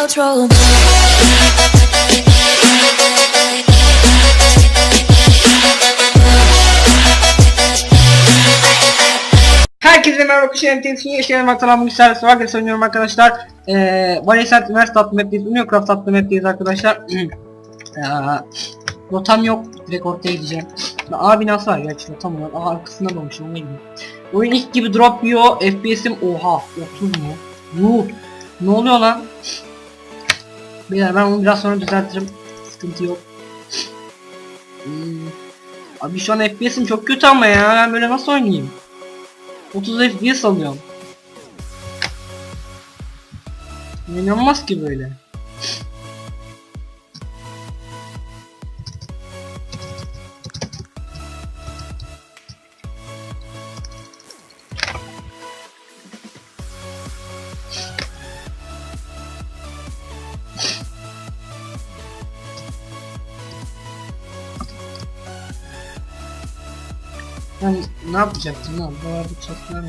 outro. Herkese merhaba kuşlarım temsil yaşayan vaktalan bu servis var sanıyorum arkadaşlar. Eee Valesant Üniversite adlı map'teyiz. Uniocraft adlı map'teyiz arkadaşlar. Eee, Rotam yok. Direkt ortaya gideceğim. A binası var gerçi rotam var. Aa arkasında olmuş ona gibi. Oyun ilk gibi drop yiyor. FPS'im oha 30 mu? Yuh. Ne oluyor lan? Beyler ben onu biraz sonra düzeltirim. Sıkıntı yok. Hmm. Abi şu an FPS'im çok kötü ama ya. Ben böyle nasıl oynayayım? 30 FPS alıyorum. İnanılmaz ki böyle. Ben ne yapacaktım lan? Bu arada çatlar mı?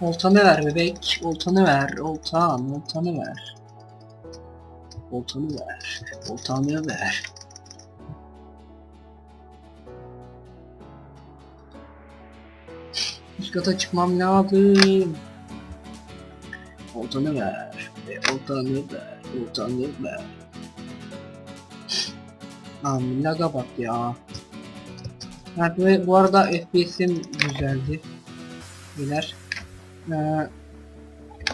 Oltanı ver bebek. Oltanı ver. Oltan. Oltanı ver. Oltanı ver. Oltanı ver. Üst çıkmam lazım. Oltanı ver. E, oltanı ver. Oltanı ver. Lan laga bak ya. Ha, bu, bu arada FPS'im güzeldi. Beyler. Ee,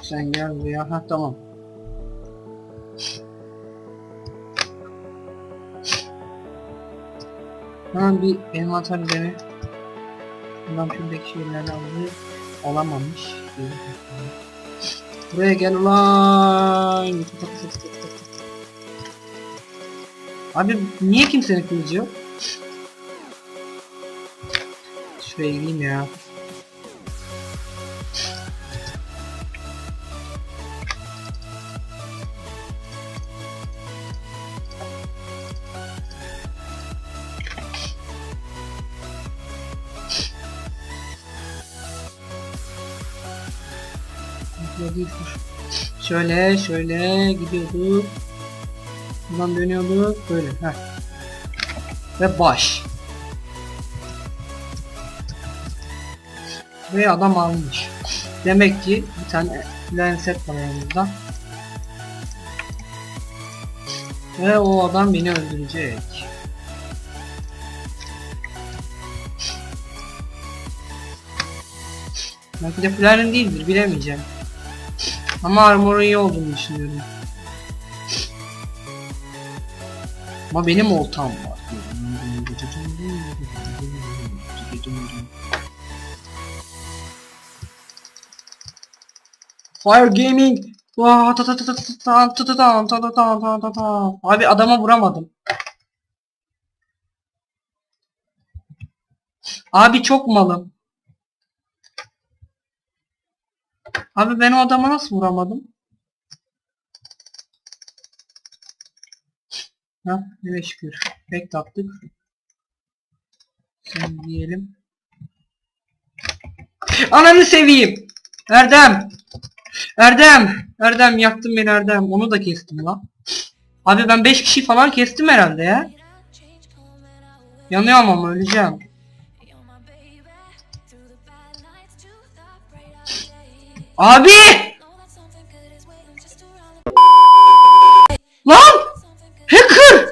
sen gel buraya. Ha tamam. Hemen bir envanter üzerine Bundan şuradaki şeyleri aldı. Olamamış. Buraya gel ulan. Abi niye kimsenin kılıcı yok? Şuraya gideyim ya. Değil, dur. Şöyle şöyle gidiyorduk. Buradan dönüyorduk böyle. Heh. Ve baş. Ve adam almış. Demek ki bir tane lenset var yanımızda. Ve o adam beni öldürecek. Belki de Flarin değildir bilemeyeceğim. Ama armor'un iyi olduğunu düşünüyorum. Ama benim oltam var. Fire Gaming. Abi adama vuramadım. Abi çok malım. Abi ben o adama nasıl vuramadım? Ha, ne şükür. Pek tattık. Sen diyelim. Ananı seveyim. Erdem. Erdem. Erdem yaktın beni Erdem. Onu da kestim lan. Abi ben 5 kişi falan kestim herhalde ya. Yanıyorum ama öleceğim. Abi! Lan! Hacker!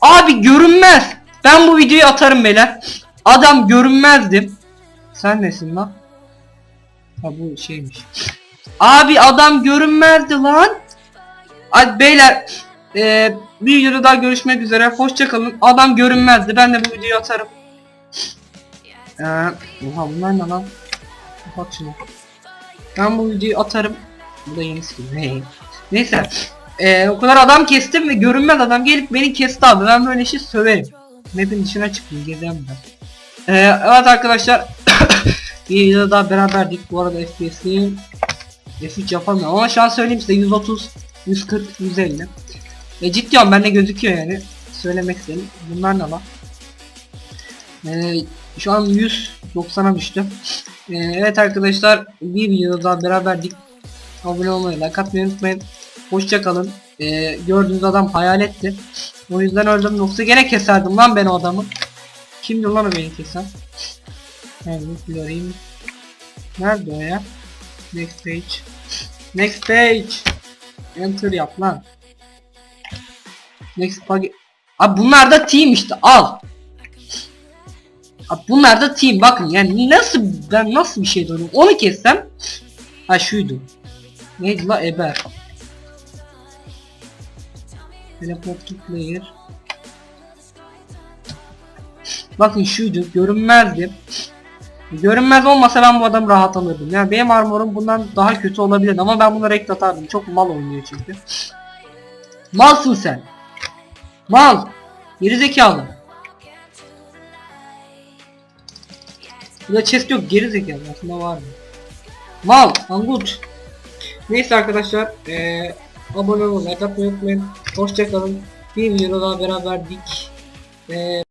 Abi görünmez. Ben bu videoyu atarım beyler. Adam görünmezdim. Sen nesin lan? Ha bu şeymiş. Abi adam görünmezdi lan. Hadi beyler. Eee bir videoda daha görüşmek üzere. Hoşçakalın. Adam görünmezdi. Ben de bu videoyu atarım. Eee oha bunlar ne lan? Kapat şunu. Ben bu videoyu atarım. Bu da yeni skin. Hey. Neyse. Ee, o kadar adam kestim ve görünmez adam gelip beni kesti abi. Ben böyle işi söverim. Map'in dışına çıktım gezem ben. Ee, evet arkadaşlar. bir videoda daha beraberdik. Bu arada FPS'im F3 yapamıyorum ama şu an söyleyeyim size 130, 140, 150. E diyorum bende gözüküyor yani. Söylemek istedim. Bunlar ne lan? Ee, şu an 190'a düştü. Ee, evet arkadaşlar bir videoda daha beraberdik. Abone olmayı, like atmayı unutmayın. Hoşça kalın. Ee, gördüğünüz adam hayaletti. O yüzden öldüm. Yoksa gene keserdim lan ben o adamı. Kimdi lan o beni kesen? Evet göreyim. Nerede o ya? Next page. Next page. Enter yap lan. Next page. Abi bunlar da team işte al. Bunlar da team. Bakın yani nasıl ben nasıl bir şey dönüyorum onu kessem ha şuydu. Neydi la eber. Teleport player bakın şuydu. Görünmezdi. Görünmez olmasa ben bu adamı rahat alırdım. Yani benim armorum bundan daha kötü olabilir ama ben bunu rekt atardım. Çok mal oynuyor çünkü. Malsın sen. Mal. Gerizekalı Burada chest yok geri zekalı aslında var mı? Mal, Angut. Neyse arkadaşlar eee abone olmayı, like atmayı unutmayın. Hoşçakalın. Bir videoda daha beraberdik. Eee